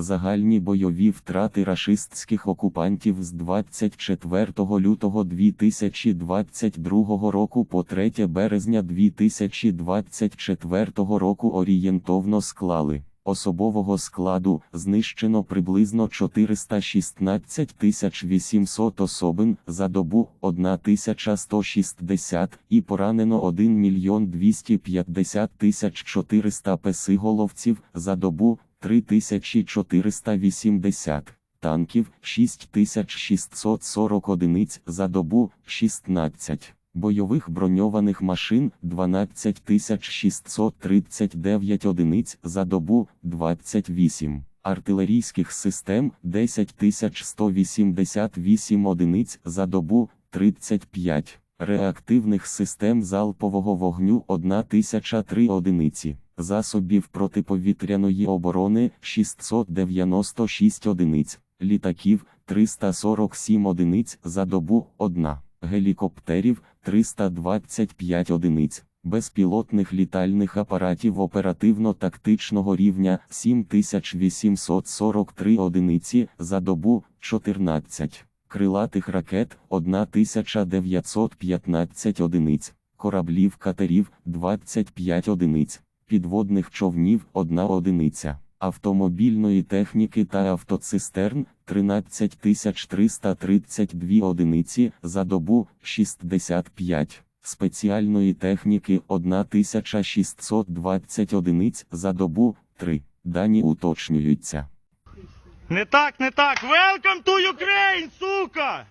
Загальні бойові втрати рашистських окупантів з 24 лютого 2022 року по 3 березня 2024 року орієнтовно склали. Особового складу знищено приблизно 416 800 особин за добу 1160 і поранено 1 мільйон 250 400 песиголовців за добу 3480 танків 6640 одиниць за добу 16 бойових броньованих машин 12639 одиниць за добу 28 артилерійських систем 10188 одиниць за добу 35 реактивних систем залпового вогню 1003 одиниці засобів протиповітряної оборони 696 одиниць, літаків 347 одиниць за добу 1, гелікоптерів 325 одиниць, безпілотних літальних апаратів оперативно-тактичного рівня 7843 одиниці за добу 14, крилатих ракет 1915 одиниць, кораблів катерів 25 одиниць підводних човнів 1 одиниця, автомобільної техніки та автоцистерн 13332 одиниці за добу 65, спеціальної техніки 1620 одиниць за добу 3. Дані уточнюються. Не так, не так. Welcome to Ukraine, сука!